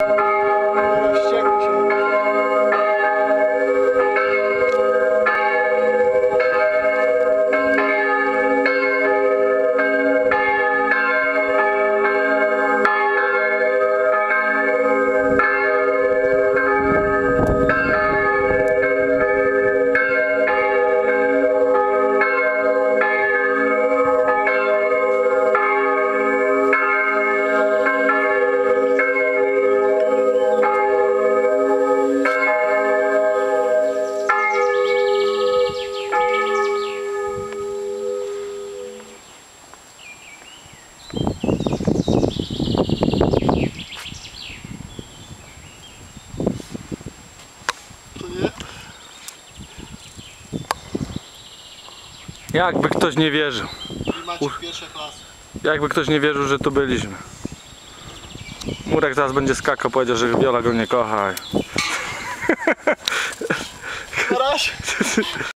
Música To nie? Jakby ktoś nie wierzył. Jakby ktoś nie wierzył, że tu byliśmy. Murek zaraz będzie skakał, powiedział, że Wiola go nie kocha. Na razie.